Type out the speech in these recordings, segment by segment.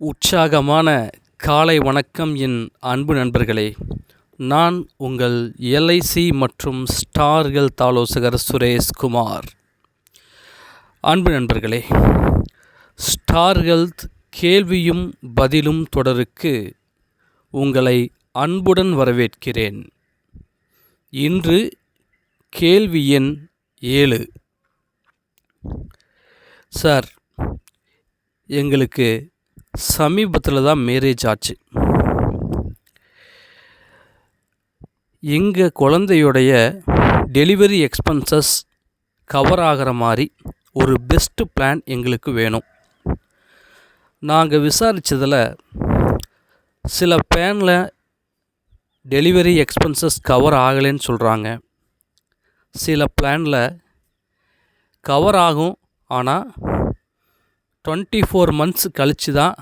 உற்சாகமான காலை வணக்கம் என் அன்பு நண்பர்களே. நான் உங்கள் எல்ஐசி மற்றும் ஸ்டார்கள் தாலோசகர் ஆலோசகர் சுரேஷ்குமார் அன்பு நண்பர்களே ஸ்டார் கேள்வியும் பதிலும் தொடருக்கு உங்களை அன்புடன் வரவேற்கிறேன். இன்று கேள்வி எண் ஏழு. சார் எங்களுக்கு சமீபத்தில் தான் மேரேஜ் ஆச்சு. எங்கள் குழந்தையுடைய டெலிவரி எக்ஸ்பென்சஸ் கவர் ஆகிற மாதிரி ஒரு பெஸ்ட்டு பிளான் எங்களுக்கு வேணும். நாங்கள் விசாரித்ததில் சில பிளானில் டெலிவரி எக்ஸ்பென்சஸ் கவர் ஆகலைன்னு சொல்கிறாங்க சில பிளானில் கவர் ஆகும் ஆனால் டுவெண்ட்டி ஃபோர் மந்த்ஸ் கழித்து தான்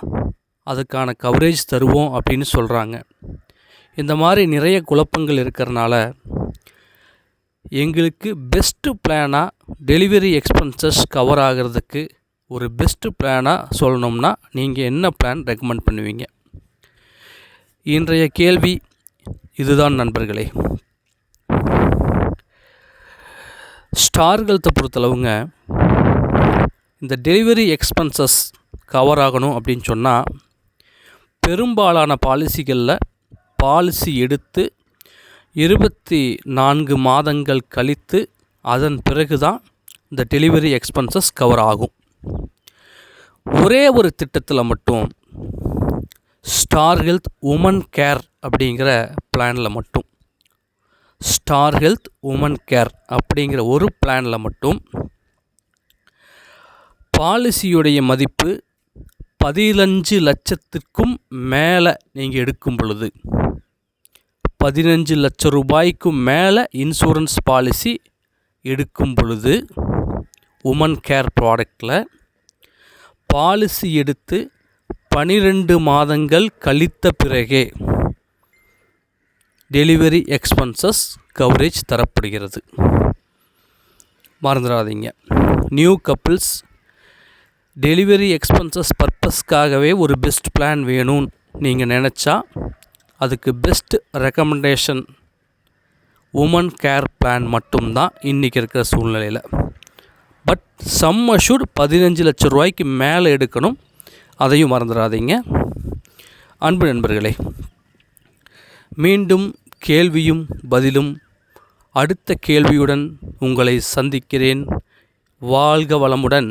அதுக்கான கவரேஜ் தருவோம் அப்படின்னு சொல்கிறாங்க இந்த மாதிரி நிறைய குழப்பங்கள் இருக்கிறனால எங்களுக்கு பெஸ்ட்டு பிளானாக டெலிவரி எக்ஸ்பென்சஸ் கவர் ஆகிறதுக்கு ஒரு பெஸ்ட்டு பிளானாக சொல்லணும்னா நீங்கள் என்ன பிளான் ரெக்கமெண்ட் பண்ணுவீங்க? இன்றைய கேள்வி இதுதான் நண்பர்களே. ஸ்டார் ஹெல்த்தை பொறுத்தளவுங்க இந்த டெலிவரி எக்ஸ்பென்சஸ் கவர் ஆகணும் அப்படின்னு சொன்னால் பெரும்பாலான பாலிசிகளில் பாலிசி எடுத்து இருபத்தி நான்கு மாதங்கள் கழித்து அதன் பிறகு தான் இந்த டெலிவரி எக்ஸ்பென்சஸ் கவர் ஆகும். ஒரே ஒரு திட்டத்தில் மட்டும் ஸ்டார் ஹெல்த் உமன் கேர் அப்படிங்கிற பிளானில் மட்டும் ஸ்டார் ஹெல்த் உமன் கேர் அப்படிங்கிற ஒரு பிளானில் மட்டும் பாலிசியுடைய மதிப்பு பதினஞ்சு லட்சத்திற்கும் மேலே நீங்கள் எடுக்கும் பொழுது. பதினஞ்சு லட்சம் ரூபாய்க்கும் மேலே இன்சூரன்ஸ் பாலிசி எடுக்கும் பொழுது உமன் கேர் ப்ராடக்டில் பாலிசி எடுத்து பனிரெண்டு மாதங்கள் கழித்த பிறகே டெலிவரி எக்ஸ்பென்சஸ் கவரேஜ் தரப்படுகிறது. மறந்துடாதீங்க. நியூ கப்பிள்ஸ் டெலிவரி எக்ஸ்பென்சஸ் பர்பஸ்க்காகவே ஒரு பெஸ்ட் பிளான் வேணும்னு நீங்கள் நினச்சா அதுக்கு best recommendation woman care plan மட்டும்தான் இன்றைக்கி இருக்கிற சூழ்நிலையில். பட் சம் அஷூர் பதினஞ்சு லட்ச ரூபாய்க்கு மேலே எடுக்கணும். அதையும் மறந்துடாதீங்க. அன்பு நண்பர்களே மீண்டும் கேள்வியும் பதிலும் அடுத்த கேள்வியுடன் உங்களை சந்திக்கிறேன். வாழ்க வளமுடன்.